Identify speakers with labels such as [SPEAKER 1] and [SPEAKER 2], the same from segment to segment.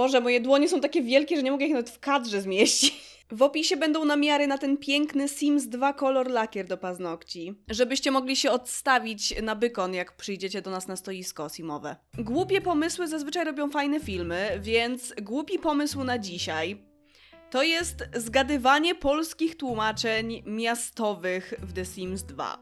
[SPEAKER 1] Boże, moje dłonie są takie wielkie, że nie mogę ich nawet w kadrze zmieścić. W opisie będą namiary na ten piękny Sims 2 kolor lakier do paznokci, żebyście mogli się odstawić na bykon, jak przyjdziecie do nas na stoisko simowe. Głupie pomysły zazwyczaj robią fajne filmy, więc głupi pomysł na dzisiaj to jest zgadywanie polskich tłumaczeń miastowych w The Sims 2.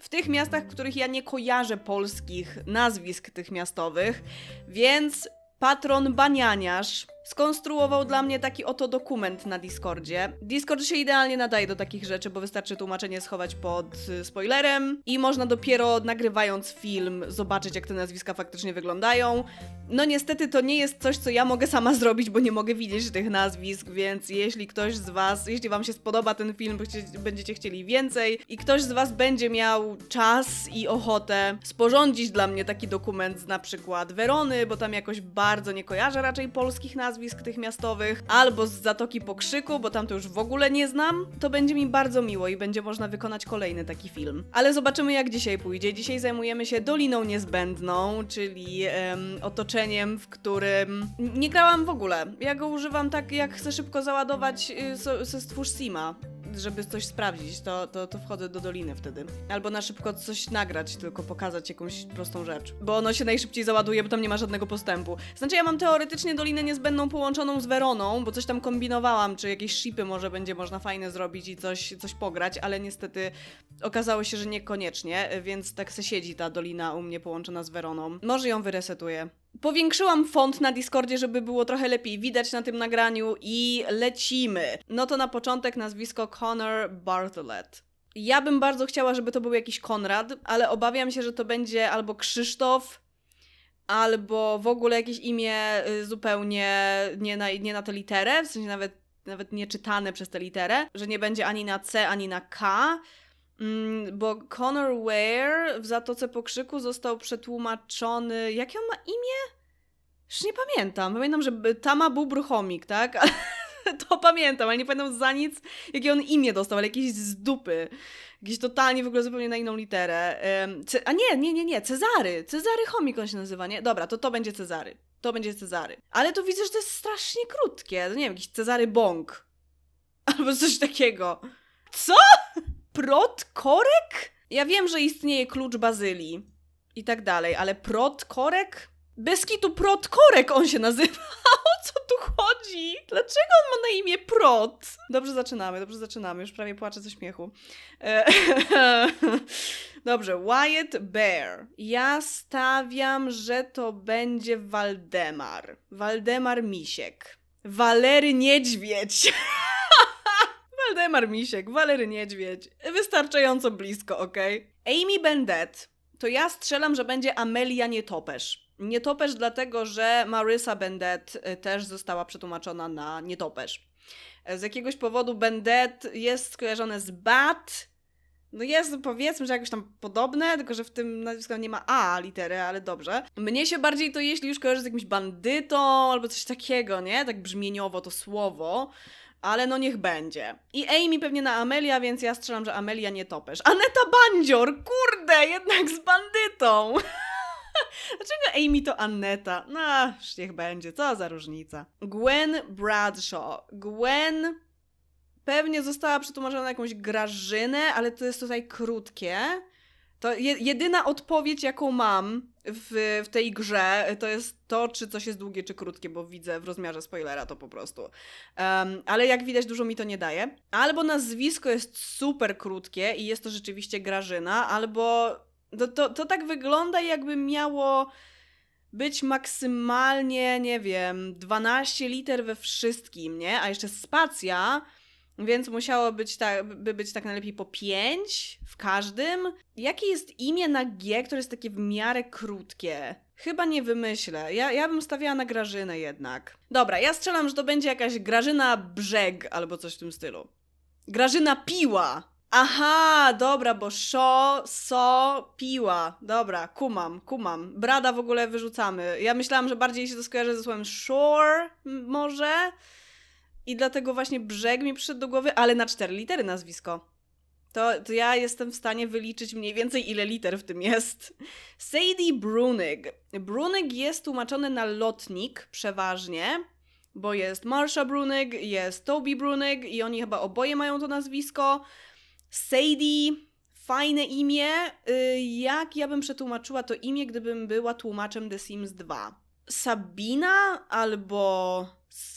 [SPEAKER 1] W tych miastach, w których ja nie kojarzę polskich nazwisk tych miastowych, więc patron Banianiarz skonstruował dla mnie taki oto dokument na Discordzie. Discord się idealnie nadaje do takich rzeczy, bo wystarczy tłumaczenie schować pod y, spoilerem i można dopiero nagrywając film zobaczyć, jak te nazwiska faktycznie wyglądają. No niestety to nie jest coś, co ja mogę sama zrobić, bo nie mogę widzieć tych nazwisk, więc jeśli ktoś z was, jeśli wam się spodoba ten film, będziecie chcieli więcej i ktoś z was będzie miał czas i ochotę sporządzić dla mnie taki dokument z na przykład Werony, bo tam jakoś bardzo nie kojarzę raczej polskich nazwisk tych miastowych, albo z Zatoki Pokrzyku, bo tam to już w ogóle nie znam, to będzie mi bardzo miło i będzie można wykonać kolejny taki film. Ale zobaczymy jak dzisiaj pójdzie. Dzisiaj zajmujemy się Doliną Niezbędną, czyli em, otoczeniem, w którym nie grałam w ogóle. Ja go używam tak, jak chcę szybko załadować y, so, se stwórz Sima żeby coś sprawdzić, to, to, to wchodzę do doliny wtedy. Albo na szybko coś nagrać, tylko pokazać jakąś prostą rzecz. Bo ono się najszybciej załaduje, bo tam nie ma żadnego postępu. Znaczy ja mam teoretycznie dolinę niezbędną połączoną z Weroną, bo coś tam kombinowałam, czy jakieś shipy może będzie można fajne zrobić i coś, coś pograć, ale niestety okazało się, że niekoniecznie, więc tak se siedzi ta dolina u mnie połączona z Weroną. Może ją wyresetuję. Powiększyłam font na Discordzie, żeby było trochę lepiej widać na tym nagraniu i lecimy. No to na początek nazwisko Connor Bartlett. Ja bym bardzo chciała, żeby to był jakiś Konrad, ale obawiam się, że to będzie albo Krzysztof, albo w ogóle jakieś imię y, zupełnie nie na, nie na tę literę, w sensie nawet, nawet nie czytane przez tę literę, że nie będzie ani na C, ani na K. Mm, bo Connor Ware w Zatoce Pokrzyku został przetłumaczony. Jakie on ma imię? Już nie pamiętam. Pamiętam, że Tama był bruchomik, tak? to pamiętam, ale nie pamiętam za nic, jakie on imię dostał, ale jakieś z dupy. Jakieś totalnie w ogóle zupełnie na inną literę. Ce- a nie, nie, nie, nie, Cezary. Cezary Chomik on się nazywa, nie? Dobra, to to będzie Cezary. To będzie Cezary. Ale tu widzę, że to jest strasznie krótkie. To nie wiem, jakiś Cezary Bąk. Albo coś takiego. Co? Prot korek? Ja wiem, że istnieje klucz bazylii i tak dalej, ale prot korek? Bez kitu prot korek on się nazywa. O co tu chodzi? Dlaczego on ma na imię prot? Dobrze zaczynamy, dobrze zaczynamy. Już prawie płaczę ze śmiechu. E, Dobrze, Wyatt Bear. Ja stawiam, że to będzie Waldemar. Waldemar Misiek. Walery Niedźwiedź. Waldemar Misiek, Walery Niedźwiedź. Wystarczająco blisko, okej? Amy Bendet. To ja strzelam, że będzie Amelia Nietoperz. Nietoperz dlatego, że Marysa Bendet y, też została przetłumaczona na nietoperz. E, Z jakiegoś powodu Bendet jest skojarzone z Bat. No jest powiedzmy, że jakoś tam podobne, tylko że w tym nazwisku nie ma A litery, ale dobrze. Mnie się bardziej to jeśli już kojarzy z jakimś bandytą albo coś takiego, nie? Tak brzmieniowo to słowo. Ale no niech będzie. I Amy pewnie na Amelia, więc ja strzelam, że Amelia nie topesz. Aneta Bandzior! Kurde, jednak z bandytą! Dlaczego Amy to Anneta? No, niech będzie, co za różnica. Gwen Bradshaw. Gwen pewnie została przetłumaczona na jakąś Grażynę, ale to jest tutaj krótkie. To je, jedyna odpowiedź, jaką mam w, w tej grze, to jest to, czy coś jest długie, czy krótkie, bo widzę w rozmiarze spoilera to po prostu. Um, ale jak widać, dużo mi to nie daje. Albo nazwisko jest super krótkie i jest to rzeczywiście Grażyna, albo to, to, to tak wygląda, jakby miało być maksymalnie, nie wiem, 12 liter we wszystkim, nie? A jeszcze spacja, więc musiało być tak, by być tak najlepiej po 5 w każdym. Jakie jest imię na G, które jest takie w miarę krótkie? Chyba nie wymyślę. Ja, ja bym stawiała na Grażynę jednak. Dobra, ja strzelam, że to będzie jakaś Grażyna Brzeg albo coś w tym stylu. Grażyna Piła! Aha, dobra, bo szo, so, piła. Dobra, kumam, kumam. Brada w ogóle wyrzucamy. Ja myślałam, że bardziej się to skojarzy ze słowem shore może. I dlatego właśnie brzeg mi przyszedł do głowy, ale na cztery litery nazwisko. To, to ja jestem w stanie wyliczyć mniej więcej, ile liter w tym jest. Sadie Brunig. Brunig jest tłumaczony na lotnik przeważnie, bo jest Marsha Brunig, jest Toby Brunig i oni chyba oboje mają to nazwisko. Sadie, fajne imię. Y, Jak ja bym przetłumaczyła to imię, gdybym była tłumaczem The Sims 2? Sabina albo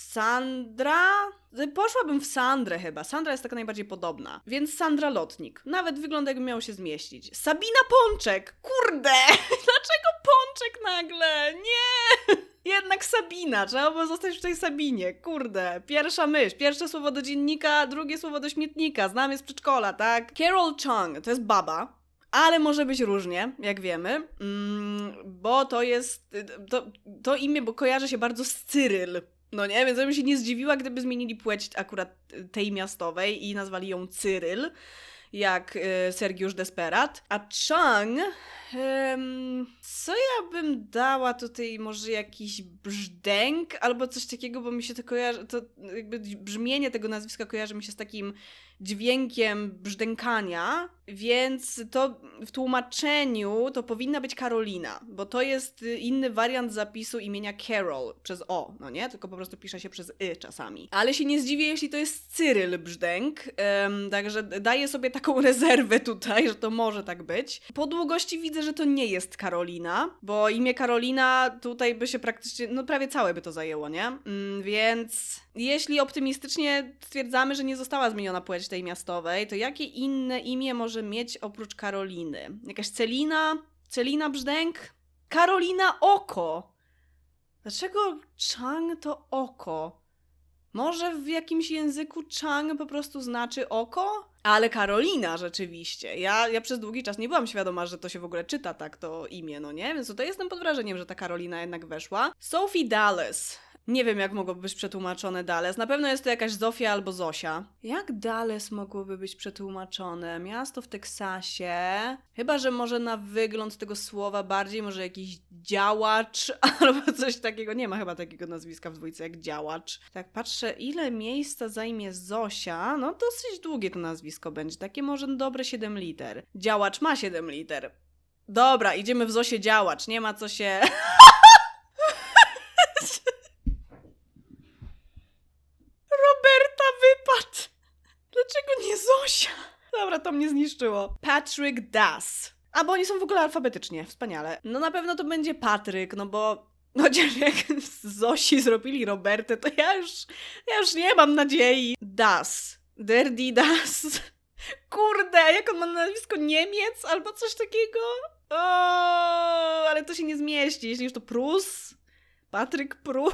[SPEAKER 1] Sandra? Y, Poszłabym w Sandrę chyba. Sandra jest taka najbardziej podobna. Więc Sandra Lotnik. Nawet wygląda jakby miał się zmieścić. Sabina Pączek! Kurde! Dlaczego Pączek nagle? Nie! Jednak Sabina. Trzeba było zostać w tej Sabinie. Kurde. Pierwsza myśl. Pierwsze słowo do dziennika, drugie słowo do śmietnika. Znamy z przedszkola, tak? Carol Chung. To jest baba. Ale może być różnie, jak wiemy, mm, bo to jest, to, to imię, bo kojarzy się bardzo z Cyryl, no nie, więc ja bym się nie zdziwiła, gdyby zmienili płeć akurat tej miastowej i nazwali ją Cyryl, jak y, Sergiusz Desperat. A Chang, co ja bym dała tutaj, może jakiś brzdęk albo coś takiego, bo mi się to kojarzy, to jakby brzmienie tego nazwiska kojarzy mi się z takim dźwiękiem brzdękania, więc to w tłumaczeniu to powinna być Karolina, bo to jest y, inny wariant zapisu imienia Carol przez O, no nie? Tylko po prostu pisze się przez Y czasami. Ale się nie zdziwię, jeśli to jest Cyryl Brzdęk, em, także daję sobie taką rezerwę tutaj, że to może tak być. Po długości widzę, że to nie jest Karolina, bo imię Karolina tutaj by się praktycznie, no prawie całe by to zajęło, nie? Mm, więc jeśli optymistycznie stwierdzamy, że nie została zmieniona płeć tej miastowej, to jakie inne imię może mieć oprócz Karoliny? Jakaś Celina? Celina Brzdęk? Karolina Oko! Dlaczego Chang to oko? Może w jakimś języku Chang po prostu znaczy oko? Ale Karolina rzeczywiście. Ja, ja przez długi czas nie byłam świadoma, że to się w ogóle czyta tak to imię, no nie? Więc tutaj jestem pod wrażeniem, że ta Karolina jednak weszła. Sophie Dallas. Nie wiem, jak mogłoby być przetłumaczone Dallas. Na pewno jest to jakaś Zofia albo Zosia. Jak Dallas mogłoby być przetłumaczone? Miasto w Teksasie. Chyba, że może na wygląd tego słowa bardziej, może jakiś działacz albo coś takiego. Nie ma chyba takiego nazwiska w dwójce jak działacz. Tak patrzę, ile miejsca zajmie Zosia. No dosyć długie to nazwisko będzie. Takie może dobre 7 liter. Działacz ma 7 liter. Dobra, idziemy w Zosie działacz. Nie ma co się... Roberta wypadł! Dlaczego nie Zosia? Dobra, to mnie zniszczyło. Patrick Das. A, bo oni są w ogóle alfabetycznie, wspaniale. No na pewno to będzie Patryk, no bo chociaż jak z Zosi zrobili Robertę, to ja już, ja już nie mam nadziei. Das. Derdi Das. Kurde, jak on ma nazwisko Niemiec albo coś takiego? O, ale to się nie zmieści. Jeśli już to Prus, Patryk Prus.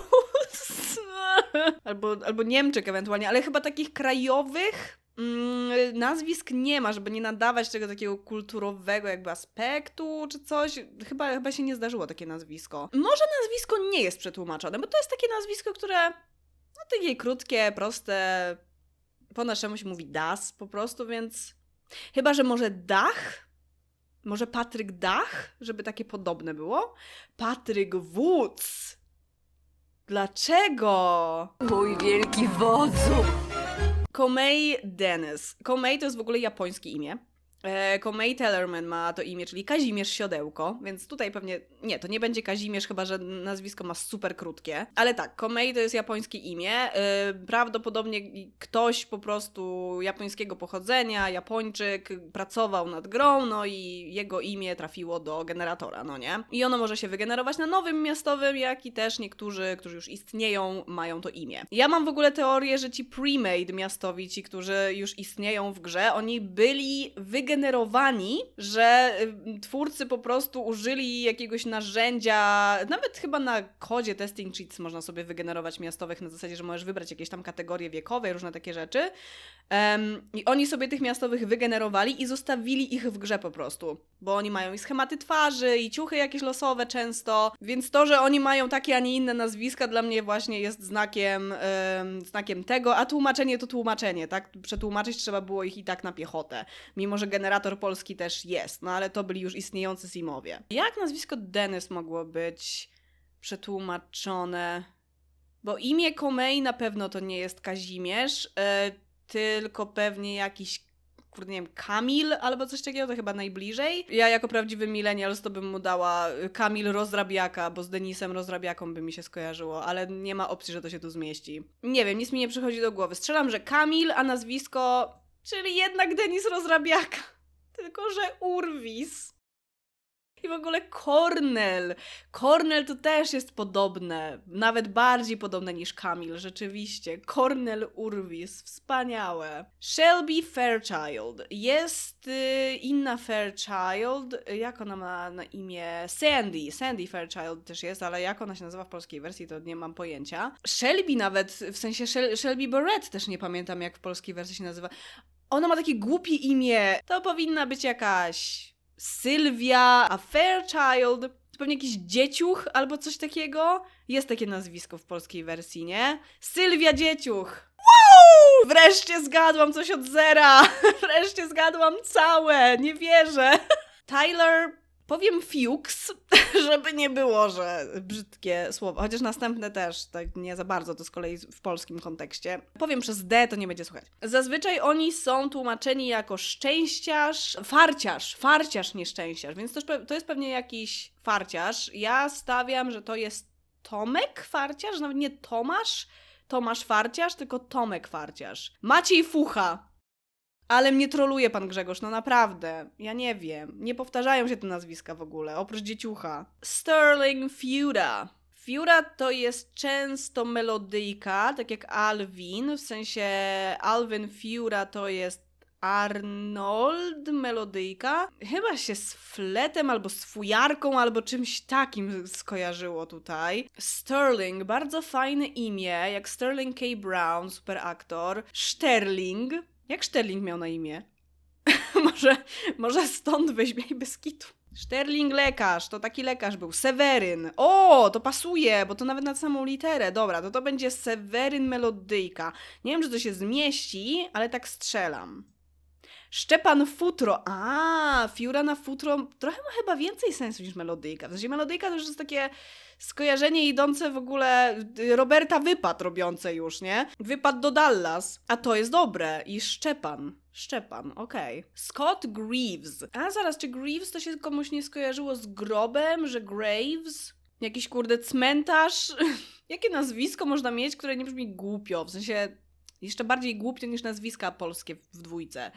[SPEAKER 1] albo, albo Niemczech ewentualnie, ale chyba takich krajowych mm, nazwisk nie ma, żeby nie nadawać tego takiego kulturowego jakby aspektu czy coś. Chyba, chyba się nie zdarzyło takie nazwisko. Może nazwisko nie jest przetłumaczone, bo to jest takie nazwisko, które no takie krótkie, proste, po naszemu się mówi das po prostu, więc chyba, że może dach? Może Patryk Dach, żeby takie podobne było? Patryk Wódz. Dlaczego?
[SPEAKER 2] Mój wielki wodzu!
[SPEAKER 1] Komei Dennis. Komei to jest w ogóle japońskie imię. E, Komei Tellerman ma to imię, czyli Kazimierz Siodełko, więc tutaj pewnie, nie, to nie będzie Kazimierz, chyba że nazwisko ma super krótkie. Ale tak, Komei to jest japońskie imię. E, prawdopodobnie ktoś po prostu japońskiego pochodzenia, Japończyk, pracował nad grą, no i jego imię trafiło do generatora, no nie? I ono może się wygenerować na nowym miastowym, jak i też niektórzy, którzy już istnieją, mają to imię. Ja mam w ogóle teorię, że ci pre-made miastowi, ci, którzy już istnieją w grze, oni byli wygenerowani, że y, twórcy po prostu użyli jakiegoś narzędzia, nawet chyba na kodzie Testing Cheats można sobie wygenerować miastowych na zasadzie, że możesz wybrać jakieś tam kategorie wiekowe, różne takie rzeczy. Em, I oni sobie tych miastowych wygenerowali i zostawili ich w grze po prostu, bo oni mają i schematy twarzy, i ciuchy jakieś losowe często, więc to, że oni mają takie, a nie inne nazwiska dla mnie właśnie jest znakiem, em, znakiem tego, a tłumaczenie to tłumaczenie, tak? Przetłumaczyć trzeba było ich i tak na piechotę, mimo że generator polski też jest, no ale to byli już istniejący simowie. Jak nazwisko Dennis mogło być przetłumaczone? Bo imię Komei na pewno to nie jest Kazimierz, e, tylko pewnie jakiś kurde, nie wiem, Kamil albo coś takiego, to chyba najbliżej. Ja jako prawdziwy millennials to bym mu dała y, Kamil Rozrabiaka, bo z Denisem Rozrabiaką by mi się skojarzyło, ale nie ma opcji, że to się tu zmieści. Nie wiem, nic mi nie przychodzi do głowy. Strzelam, że Kamil, a nazwisko, czyli jednak Denis Rozrabiaka. Tylko, że Urwis. I w ogóle Cornell. Cornell to też jest podobne. Nawet bardziej podobne niż Kamil, rzeczywiście. Cornell Urwis. Wspaniałe. Shelby Fairchild. Jest y, inna Fairchild. Jak ona ma na imię? Sandy. Sandy Fairchild też jest, ale jak ona się nazywa w polskiej wersji, to nie mam pojęcia. Shelby nawet, w sensie Shel Shelby Barrett też nie pamiętam, jak w polskiej wersji się nazywa. Ona ma takie głupie imię. To powinna być jakaś Sylwia, a Fairchild. To pewnie jakiś dzieciuch albo coś takiego. Jest takie nazwisko w polskiej wersji, nie? Sylwia Dzieciuch. Wow! Wreszcie zgadłam coś od zera. Wreszcie zgadłam całe. Nie wierzę. Tyler. Powiem Fuchs, żeby nie było, że brzydkie słowo, chociaż następne też, tak nie za bardzo, to z kolei w polskim kontekście. Powiem przez D, to nie będzie słychać. Zazwyczaj oni są tłumaczeni jako szczęściarz, farciarz, farciarz, nieszczęściarz, więc to, to jest pewnie jakiś farciarz. Ja stawiam, że to jest Tomek farciarz, nawet nie Tomasz, Tomasz farciarz, tylko Tomek farciarz. Maciej Fucha. Ale mnie troluje pan Grzegorz, no naprawdę. Ja nie wiem. Nie powtarzają się te nazwiska w ogóle, oprócz dzieciucha. Sterling Fiura. Fiura to jest często melodyjka, tak jak Alvin, w sensie Alvin Fiura to jest Arnold melodyjka. Chyba się z fletem albo z fujarką albo czymś takim skojarzyło tutaj. Sterling, bardzo fajne imię, jak Sterling K. Brown, super aktor. Sterling, jak Sterling miał na imię? może, może stąd weźmie i bez kitu. Sterling lekarz, to taki lekarz był. Seweryn. O, to pasuje, bo to nawet na samą literę. Dobra, to to będzie Seweryn melodyjka. Nie wiem, czy to się zmieści, ale tak strzelam. Szczepan Futro. A, Fiura na Futro trochę ma chyba więcej sensu niż melodyjka. W sensie melodyjka to już jest takie skojarzenie idące w ogóle Roberta Wypad robiące już, nie? Wypad do Dallas. A to jest dobre. I Szczepan. Szczepan, okej. Scott Greaves. A zaraz, czy Greaves to się komuś nie skojarzyło z grobem, że Graves? Jakiś kurde cmentarz? Jakie nazwisko można mieć, które nie brzmi głupio? W sensie jeszcze bardziej głupio niż nazwiska polskie w dwójce,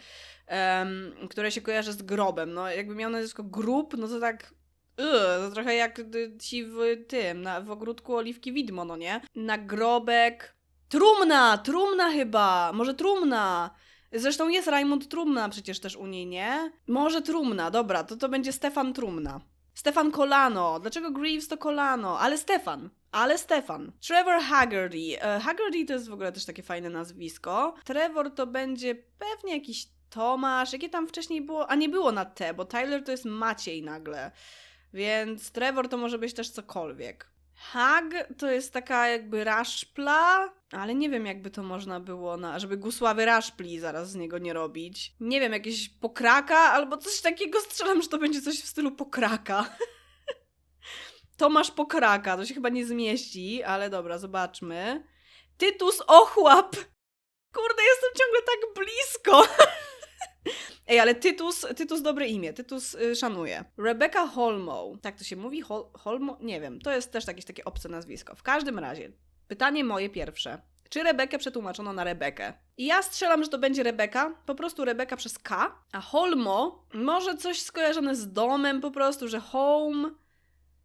[SPEAKER 1] em, które się kojarzy z grobem. No, jakby miał nazwisko grób, no to tak. To trochę jak ci w tym, na, w ogródku Oliwki Widmo, no nie? Nagrobek. Trumna! Trumna chyba! Może trumna! Zresztą jest Raimund Trumna przecież też u niej, nie? Może Trumna, dobra, to to będzie Stefan Trumna. Stefan Kolano. Dlaczego Greaves to Kolano? Ale Stefan. Ale Stefan. Trevor Haggerty. E, Haggerty to jest w ogóle też takie fajne nazwisko. Trevor to będzie pewnie jakiś Tomasz. Jakie tam wcześniej było? A nie było na T, bo Tyler to jest Maciej nagle. Więc Trevor to może być też cokolwiek. Hag to jest taka jakby raszpla, ale nie wiem jakby to można było, na, żeby Gusławy Raszpli zaraz z niego nie robić. Nie wiem, jakieś pokraka albo coś takiego strzelam, że to będzie coś w stylu pokraka. Tomasz Pokraka, to się chyba nie zmieści, ale dobra, zobaczmy. Tytus Ochłap! Kurde, jestem ciągle tak blisko! Ej, ale Tytus, Tytus dobre imię, Tytus y, szanuje. Rebecca Holmo. Tak to się mówi? Hol, Holmo? Nie wiem, to jest też jakieś takie obce nazwisko. W każdym razie, pytanie moje pierwsze. Czy Rebekę przetłumaczono na Rebekę? I ja strzelam, że to będzie Rebeka, po prostu Rebeka przez K, a Holmo może coś skojarzone z domem po prostu, że home,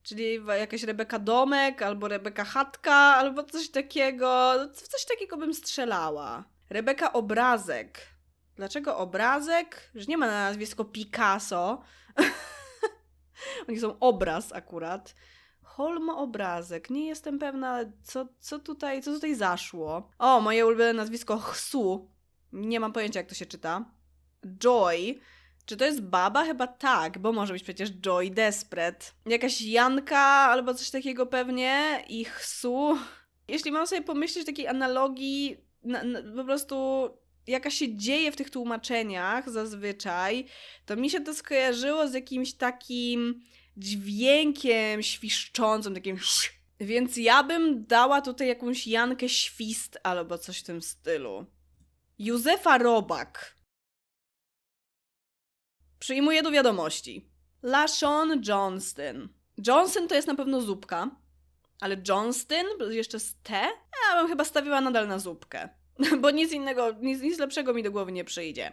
[SPEAKER 1] czyli jakaś Rebeka Domek, albo Rebeka Chatka, albo coś takiego. W coś takiego bym strzelała. Rebeka Obrazek. Dlaczego obrazek? Że nie ma na nazwisko Picasso. Oni są obraz akurat. Holmo obrazek. Nie jestem pewna, co, co, tutaj, co tutaj zaszło. O, moje ulubione nazwisko Chsu. Nie mam pojęcia, jak to się czyta. Joy. Czy to jest baba? Chyba tak, bo może być przecież Joy Desperate. Jakaś Janka albo coś takiego pewnie i Chsu. Jeśli mam sobie pomyśleć takiej analogii, na, na, po prostu jaka się dzieje w tych tłumaczeniach zazwyczaj, to mi się to skojarzyło z jakimś takim dźwiękiem świszczącym, takim więc ja bym dała tutaj jakąś Jankę Świst albo coś w tym stylu. Józefa Robak. Przyjmuję do wiadomości. LaShawn Johnston. Johnson to jest na pewno zupka, ale Johnston, jeszcze z T? Ja bym chyba stawiła nadal na zupkę. Bo nic innego, nic, nic lepszego mi do głowy nie przyjdzie.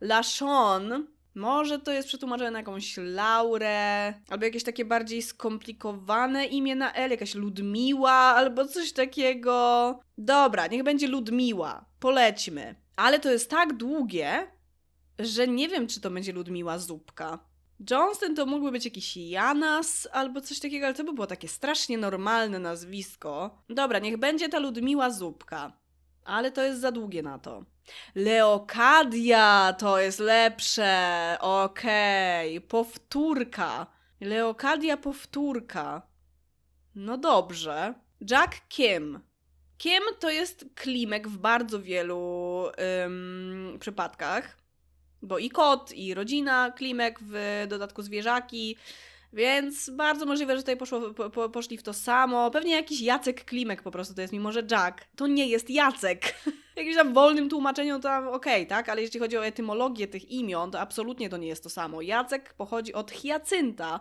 [SPEAKER 1] LaShawn, może to jest przetłumaczone na jakąś Laurę, albo jakieś takie bardziej skomplikowane imię na L, jakaś Ludmiła, albo coś takiego. Dobra, niech będzie Ludmiła. Polećmy. Ale to jest tak długie, że nie wiem, czy to będzie Ludmiła Zupka. Johnston to mógłby być jakiś Janas albo coś takiego, ale to by było takie strasznie normalne nazwisko. Dobra, niech będzie ta Ludmiła Zupka. Ale to jest za długie na to. Leokadia to jest lepsze. Okej, powtórka. Leokadia powtórka. No dobrze. Jack Kim. Kim to jest klimek w bardzo wielu ym, przypadkach. Bo i kot, i rodzina, klimek, w dodatku zwierzaki. Więc bardzo możliwe, że tutaj poszło, po, po, poszli w to samo. Pewnie jakiś Jacek Klimek po prostu to jest, mimo że Jack to nie jest Jacek. Jakimś tam wolnym tłumaczeniu tam okej, tak? Ale jeśli chodzi o etymologię tych imion, to absolutnie to nie jest to samo. Jacek pochodzi od hiacynta,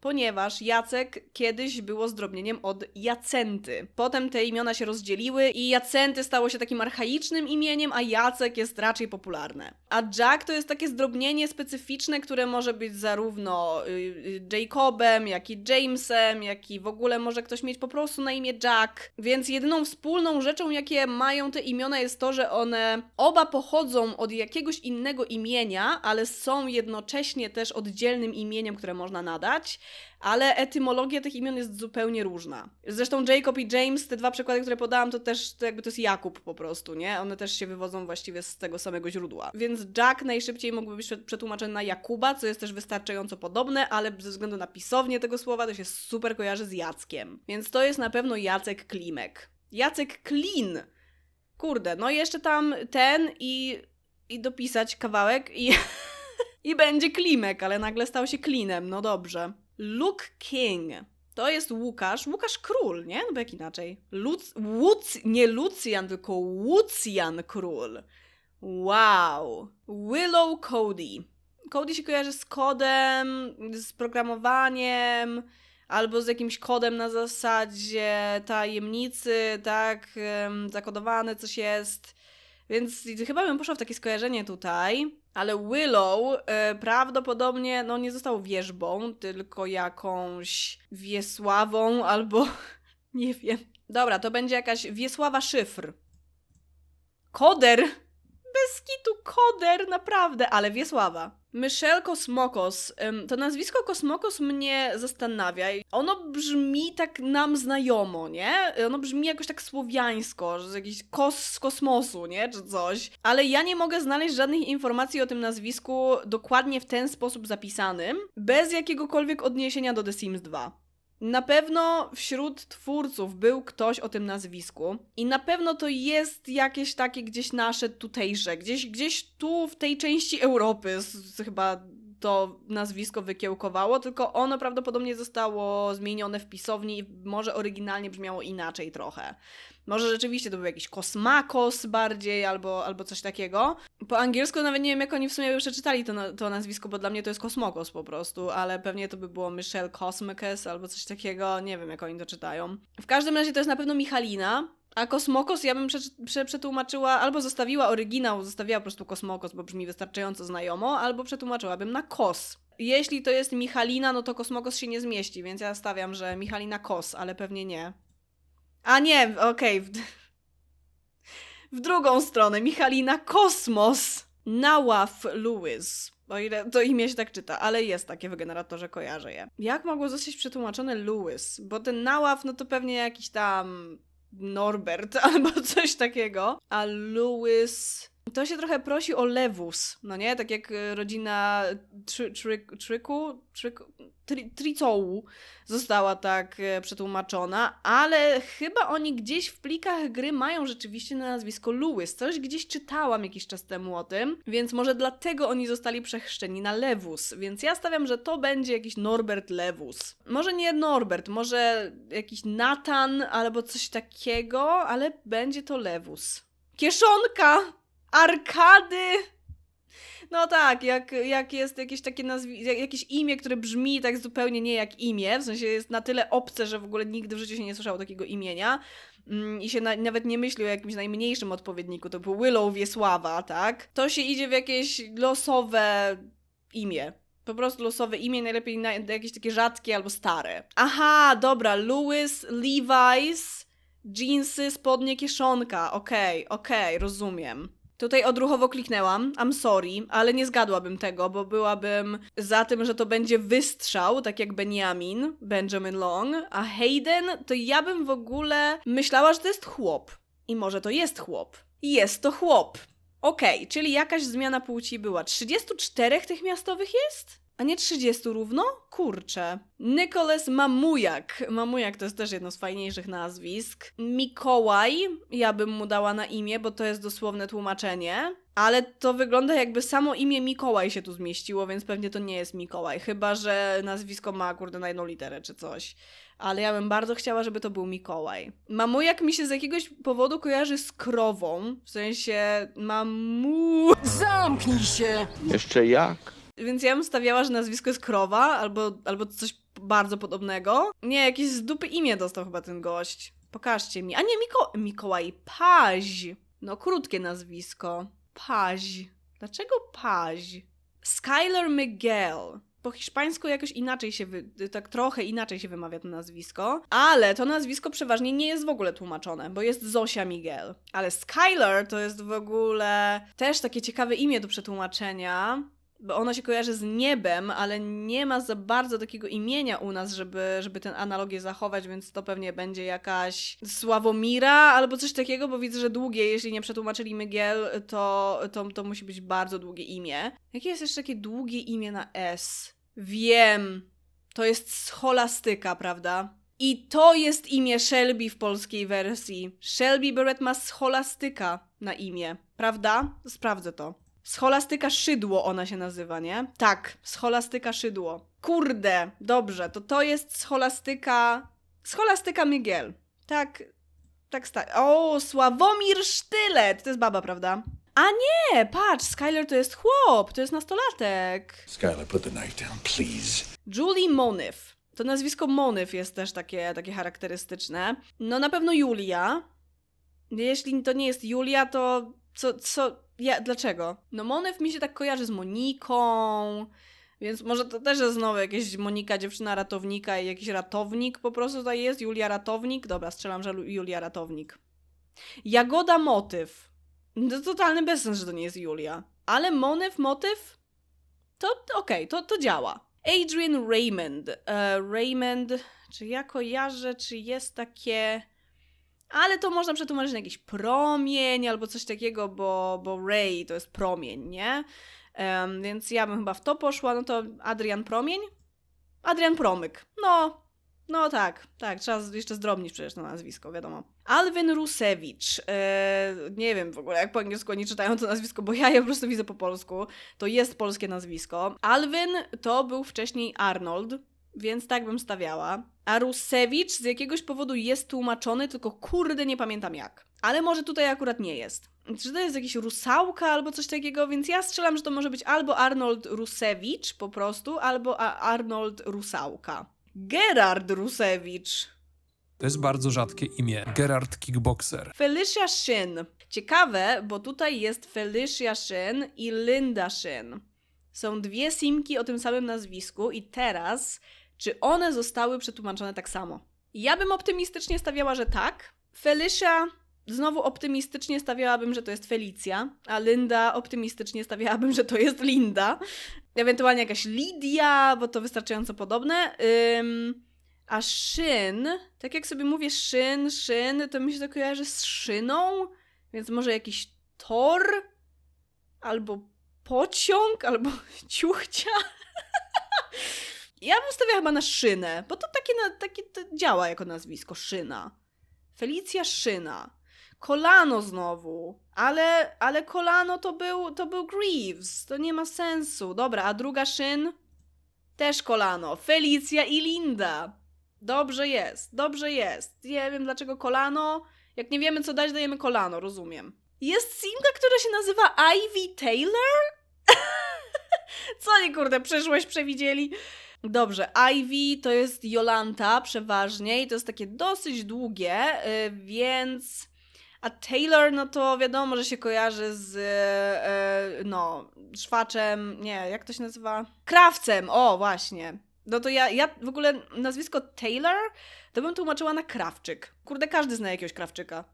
[SPEAKER 1] ponieważ Jacek kiedyś było zdrobnieniem od Jacenty. Potem te imiona się rozdzieliły i Jacenty stało się takim archaicznym imieniem, a Jacek jest raczej popularne. A Jack to jest takie zdrobnienie specyficzne, które może być zarówno y, y, Jacobem, jak i Jamesem, jak i w ogóle może ktoś mieć po prostu na imię Jack. Więc jedyną wspólną rzeczą, jakie mają te imiona jest to, że one oba pochodzą od jakiegoś innego imienia, ale są jednocześnie też oddzielnym imieniem, które można nadać ale etymologia tych imion jest zupełnie różna. Zresztą Jacob i James, te dwa przykłady, które podałam, to też to jakby to jest Jakub po prostu, nie? One też się wywodzą właściwie z tego samego źródła. Więc Jack najszybciej mógłby być przetłumaczony na Jakuba, co jest też wystarczająco podobne, ale ze względu na pisownię tego słowa to się super kojarzy z Jackiem. Więc to jest na pewno Jacek Klimek. Jacek Klin! Kurde, no jeszcze tam ten i, i dopisać kawałek i... I będzie Klimek, ale nagle stał się Klinem, no dobrze. Luke King. To jest Łukasz, Łukasz Król, nie? No bo jak inaczej? Luc, Łuc, nie Lucjan, tylko Łucjan Król. Wow. Willow Cody. Cody się kojarzy z kodem, z programowaniem, albo z jakimś kodem na zasadzie tajemnicy, tak, zakodowane coś jest. Więc chyba bym poszła w takie skojarzenie tutaj. Ale Willow e, prawdopodobnie no, nie został wierzbą, tylko jakąś Wiesławą albo nie wiem. Dobra, to będzie jakaś Wiesława Szyfr. Koder! Bez kitu koder, naprawdę, ale Wiesława. Michelle Kosmokos. To nazwisko Kosmokos mnie zastanawia. Ono brzmi tak nam znajomo, nie? Ono brzmi jakoś tak słowiańsko, że jakiś kos z kosmosu, nie? Czy coś. Ale ja nie mogę znaleźć żadnych informacji o tym nazwisku dokładnie w ten sposób zapisanym, bez jakiegokolwiek odniesienia do The Sims 2. Na pewno wśród twórców był ktoś o tym nazwisku i na pewno to jest jakieś takie gdzieś nasze tutejsze, gdzieś, gdzieś tu w tej części Europy chyba to nazwisko wykiełkowało, tylko ono prawdopodobnie zostało zmienione w pisowni i może oryginalnie brzmiało inaczej trochę. Może rzeczywiście to był jakiś kosmakos bardziej, albo, albo coś takiego. Po angielsku nawet nie wiem, jak oni w sumie by przeczytali to, to nazwisko, bo dla mnie to jest kosmokos po prostu, ale pewnie to by było Michelle Cosmikes albo coś takiego, nie wiem, jak oni to czytają. W każdym razie to jest na pewno Michalina, a Kosmokos ja bym prze, prze, przetłumaczyła, albo zostawiła oryginał, zostawiła po prostu Kosmokos, bo brzmi wystarczająco znajomo, albo przetłumaczyłabym na Kos. Jeśli to jest Michalina, no to Kosmokos się nie zmieści, więc ja stawiam, że Michalina Kos, ale pewnie nie. A nie, okej. W, w drugą stronę, Michalina Kosmos. Nawaf Lewis. O ile to imię się tak czyta, ale jest takie w generatorze, kojarzę je. Jak mogło zostać przetłumaczone Lewis? Bo ten Nawaf, no to pewnie jakiś tam Norbert albo coś takiego. A Lewis... To się trochę prosi o lewus, no nie? Tak jak e, rodzina tryku tri, Tricołu została tak e, przetłumaczona, ale chyba oni gdzieś w plikach gry mają rzeczywiście na nazwisko Lewis. Coś gdzieś czytałam jakiś czas temu o tym, więc może dlatego oni zostali przechrzczeni na Lewus. Więc ja stawiam, że to będzie jakiś Norbert Lewus. Może nie Norbert, może jakiś Nathan albo coś takiego, ale będzie to Lewus. Kieszonka! Arkady! No tak, jak, jak jest jakieś takie nazwi- jak- jakieś imię, które brzmi tak zupełnie nie jak imię, w sensie jest na tyle obce, że w ogóle nigdy w życiu się nie słyszało takiego imienia mm, i się na, nawet nie myśli o jakimś najmniejszym odpowiedniku, to był Willow Wiesława, tak? To się idzie w jakieś losowe imię. Po prostu losowe imię, najlepiej na, jakieś takie rzadkie albo stare. Aha, dobra, Louis, Levi's, jeansy, spodnie, kieszonka. Okej, okej, rozumiem. Tutaj odruchowo kliknęłam, I'm sorry, ale nie zgadłabym tego, bo byłabym za tym, że to będzie wystrzał, tak jak Benjamin, Benjamin Long, a Hayden, to ja bym w ogóle myślała, że to jest chłop. I może to jest chłop. Jest to chłop. Okej, czyli jakaś zmiana płci była. 34 tych miastowych jest? A nie 30 równo? Kurczę. Nicholas Mamujak. Mamujak to jest też jedno z fajniejszych nazwisk. Mikołaj, ja bym mu dała na imię, bo to jest dosłowne tłumaczenie. Ale to wygląda jakby samo imię Mikołaj się tu zmieściło, więc pewnie to nie jest Mikołaj. Chyba, że nazwisko ma kurde na jedną literę czy coś. Ale ja bym bardzo chciała, żeby to był Mikołaj. Mamujak mi się z jakiegoś powodu kojarzy z krową. W sensie mamu...
[SPEAKER 2] Zamknij się!
[SPEAKER 3] Jeszcze jak?
[SPEAKER 1] Więc ja bym stawiała, że nazwisko jest krowa, albo, albo coś bardzo podobnego. Nie, jakieś z dupy imię dostał chyba ten gość. Pokażcie mi. A nie, Miko Mikołaj. Paź. No, krótkie nazwisko. Paź. Dlaczego Paź? Skylar Miguel. Po hiszpańsku jakoś inaczej się, wy- tak trochę inaczej się wymawia to nazwisko, ale to nazwisko przeważnie nie jest w ogóle tłumaczone, bo jest Zosia Miguel. Ale Skylar to jest w ogóle też takie ciekawe imię do przetłumaczenia, bo ono się kojarzy z niebem, ale nie ma za bardzo takiego imienia u nas, żeby, żeby tę analogię zachować, więc to pewnie będzie jakaś Sławomira albo coś takiego, bo widzę, że długie, jeśli nie przetłumaczyli Miguel, to, to, to musi być bardzo długie imię. Jakie jest jeszcze takie długie imię na S? Wiem. To jest scholastyka, prawda? I to jest imię Shelby w polskiej wersji. Shelby Barrett ma scholastyka na imię, prawda? Sprawdzę to. Scholastyka Szydło ona się nazywa, nie? Tak, scholastyka Szydło. Kurde, dobrze, to to jest scholastyka... Scholastyka Miguel. Tak, tak sta... O, Sławomir Sztylet! To jest baba, prawda? A nie, patrz, Skyler to jest chłop, to jest nastolatek.
[SPEAKER 4] Skylar, put the knife down, please.
[SPEAKER 1] Julie Monyf. To nazwisko Monyf jest też takie, takie charakterystyczne. No na pewno Julia. Jeśli to nie jest Julia, to co, co, ja, dlaczego? No Monyf mi się tak kojarzy z Moniką, więc może to też jest znowu jakieś Monika, dziewczyna ratownika i jakiś ratownik po prostu tutaj jest, Julia Ratownik. Dobra, strzelam, że Julia Ratownik. Jagoda Motyw. To totalny bezsens, że to nie jest Julia. Ale Monyf, Motyw? To okej, to, to działa. Adrian Raymond. E, Raymond, czy ja kojarzę, czy jest takie. Ale to można przetłumaczyć na jakiś promień albo coś takiego, bo, bo Ray to jest promień, nie? Em, więc ja bym chyba w to poszła. No to Adrian Promień? Adrian Promyk. No, no tak, tak. Trzeba jeszcze zdrobnić przecież to nazwisko, wiadomo. Alvin Rusewicz. E, nie wiem w ogóle, jak po angielsku oni czytają to nazwisko, bo ja je po prostu widzę po polsku to jest polskie nazwisko. Alwin to był wcześniej Arnold, więc tak bym stawiała. A Rusewicz z jakiegoś powodu jest tłumaczony, tylko kurde nie pamiętam jak. Ale może tutaj akurat nie jest. Czy to jest jakiś rusałka albo coś takiego, więc ja strzelam, że to może być albo Arnold Rusewicz po prostu, albo Arnold Rusałka. Gerard Rusewicz.
[SPEAKER 5] To jest bardzo rzadkie imię. Gerard Kickboxer.
[SPEAKER 1] Felicia Shyn. Ciekawe, bo tutaj jest Felicia Shyn i Linda Shyn. Są dwie simki o tym samym nazwisku i teraz, czy one zostały przetłumaczone tak samo? Ja bym optymistycznie stawiała, że tak. Felicia, znowu optymistycznie stawiałabym, że to jest Felicja, a Linda optymistycznie stawiałabym, że to jest Linda. Ewentualnie jakaś Lidia, bo to wystarczająco podobne. Ym, a szyn, tak jak sobie mówię szyn, szyn, to mi się to kojarzy z szyną, więc może jakiś tor, albo pociąg, albo ciuchcia. ja bym stawiała chyba na szynę, bo to takie, takie to działa jako nazwisko, szyna. Felicja Szyna. Kolano znowu. Ale, ale kolano to był, to był Greaves. To nie ma sensu. Dobra, a druga szyn? Też kolano. Felicja i Linda. Dobrze jest, dobrze jest. Nie wiem dlaczego kolano. Jak nie wiemy co dać, dajemy kolano, rozumiem. Jest simka, która się nazywa Ivy Taylor? Co oni kurde, przyszłość przewidzieli? Dobrze, Ivy to jest Jolanta przeważnie i to jest takie dosyć długie, y, więc... A Taylor, no to wiadomo, że się kojarzy z, e, no, szwaczem, nie, jak to się nazywa? Krawcem, o, właśnie. No to ja, ja w ogóle nazwisko Taylor to bym tłumaczyła na Krawczyk. Kurde, każdy zna jakiegoś Krawczyka.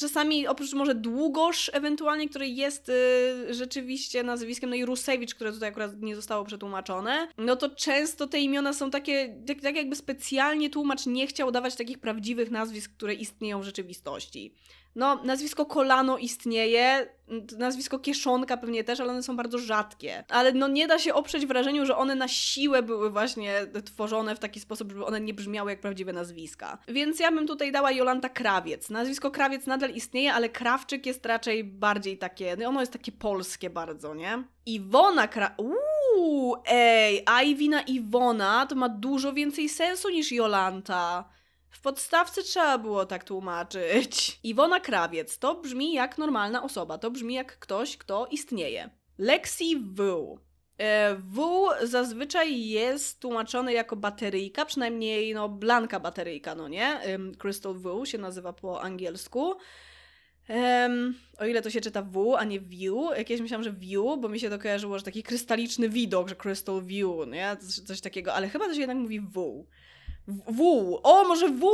[SPEAKER 1] Czasami oprócz może Długosz ewentualnie, który jest y, rzeczywiście nazwiskiem, no i Rusewicz, które tutaj akurat nie zostało przetłumaczone, no to często te imiona są takie, tak, tak jakby specjalnie tłumacz nie chciał dawać takich prawdziwych nazwisk, które istnieją w rzeczywistości. No, nazwisko Kolano istnieje, nazwisko Kieszonka pewnie też, ale one są bardzo rzadkie. Ale no nie da się oprzeć wrażeniu, że one na siłę były właśnie tworzone w taki sposób, żeby one nie brzmiały jak prawdziwe nazwiska. Więc ja bym tutaj dała Jolanta Krawiec. Nazwisko Krawiec nadal istnieje, ale Krawczyk jest raczej bardziej takie, no ono jest takie polskie bardzo, nie? Iwona Kra... Uuu, ej, Ivy na Iwona to ma dużo więcej sensu niż Jolanta. W podstawce trzeba było tak tłumaczyć. Iwona Krawiec to brzmi jak normalna osoba, to brzmi jak ktoś, kto istnieje. Lexi W. E, W zazwyczaj jest tłumaczony jako bateryjka, przynajmniej no blanka bateryjka, no nie? Crystal W się nazywa po angielsku. Em, o ile to się czyta W, a nie view. Jakieś myślałam, że view, bo mi się to kojarzyło, że taki krystaliczny widok, że crystal view, nie? Coś, coś takiego, ale chyba to się jednak mówi W. W. O, może W!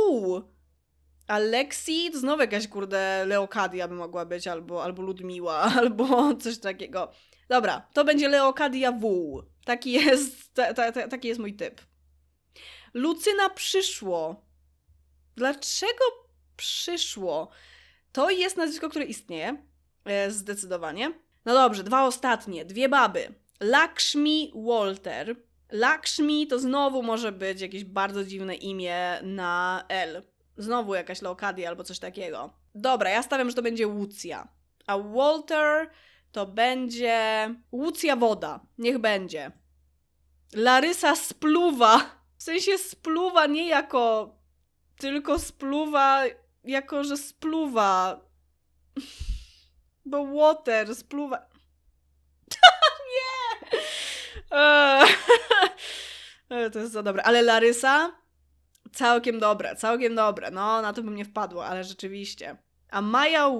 [SPEAKER 1] A Lexi to znowu jakaś, kurde, Leokadia by mogła być, albo, albo Ludmiła, albo coś takiego. Dobra, to będzie Leokadia W. Taki jest, ta, ta, ta, taki jest mój typ. Lucyna przyszło. Dlaczego przyszło? To jest nazwisko, które istnieje. E, zdecydowanie. No dobrze, dwa ostatnie. Dwie baby. Lakshmi Walter. Lakshmi to znowu może być jakieś bardzo dziwne imię na L. Znowu jakaś Leokadia albo coś takiego. Dobra, ja stawiam, że to będzie Łucja. A Walter to będzie Łucja Woda. Niech będzie. Larysa Spluwa. W sensie spluwa nie jako tylko spluwa jako, że spluwa. Bo water, spluwa. Eee. E, To jest za dobre. Ale Larysa? Całkiem dobre, całkiem dobre. No, na to bym nie wpadła, ale rzeczywiście. A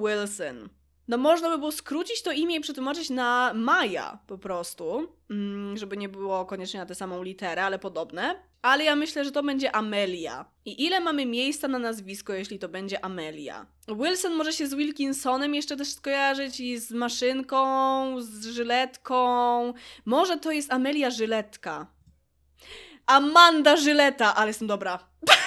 [SPEAKER 1] Wilson. No można by było skrócić to imię i przetłumaczyć na Maja po prostu, mm, żeby nie było koniecznie na tę samą literę, ale podobne. Ale ja myślę, że to będzie Amelia. I ile mamy miejsca na nazwisko, jeśli to będzie Amelia? Wilson może się z Wilkinsonem jeszcze też skojarzyć i z maszynką, z żyletką. Może to jest Amelia Żyletka. Amanda Żyleta, ale jestem dobra.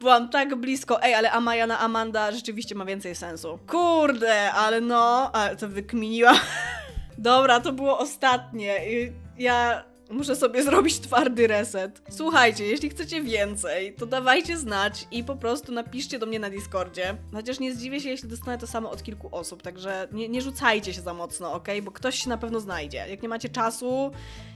[SPEAKER 1] Byłam tak blisko. Ej, ale Amaja na Amanda rzeczywiście ma więcej sensu. Kurde, ale no, ale to wykminiłam. Dobra, to było ostatnie. Ja muszę sobie zrobić twardy reset. Słuchajcie, jeśli chcecie więcej, to dawajcie znać i po prostu napiszcie do mnie na Discordzie. Chociaż nie zdziwię się, jeśli dostanę to samo od kilku osób, także nie, nie rzucajcie się za mocno, ok? Bo ktoś się na pewno znajdzie. Jak nie macie czasu,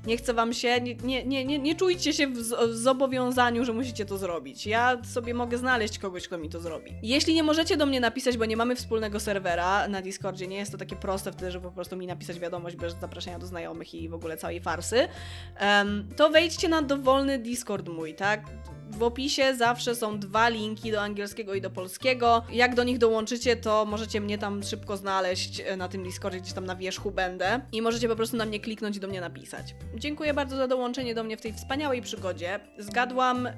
[SPEAKER 1] nie chce wam się, nie, nie, nie, nie, czujcie się w, w zobowiązaniu, że musicie to zrobić. Ja sobie mogę znaleźć kogoś, kto mi to zrobi. Jeśli nie możecie do mnie napisać, bo nie mamy wspólnego serwera na Discordzie, nie jest to takie proste wtedy, żeby po prostu mi napisać wiadomość bez zapraszania do znajomych i w ogóle całej farsy, em, to wejdźcie na dowolny Discord mój, tak? W opisie zawsze są dwa linki do angielskiego i do polskiego. Jak do nich dołączycie, to możecie mnie tam szybko znaleźć e, na tym Discordzie, gdzieś tam na wierzchu będę. I możecie po prostu na mnie kliknąć i do mnie napisać. Dziękuję bardzo za dołączenie do mnie w tej wspaniałej przygodzie. Zgadłam y,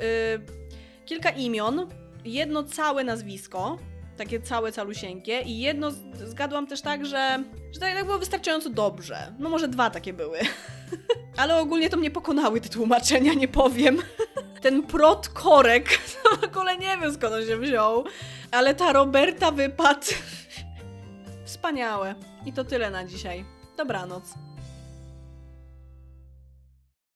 [SPEAKER 1] kilka imion, jedno całe nazwisko, takie całe, calusieńkie i jedno zgadłam też tak, że, że to jednak było wystarczająco dobrze. No może dwa takie były. Ale ogólnie to mnie pokonały te tłumaczenia, nie powiem. Ten prot korek, w ogóle nie wiem skąd on się wziął. Ale ta Roberta wypad. Wspaniałe. I to tyle na dzisiaj. Dobranoc.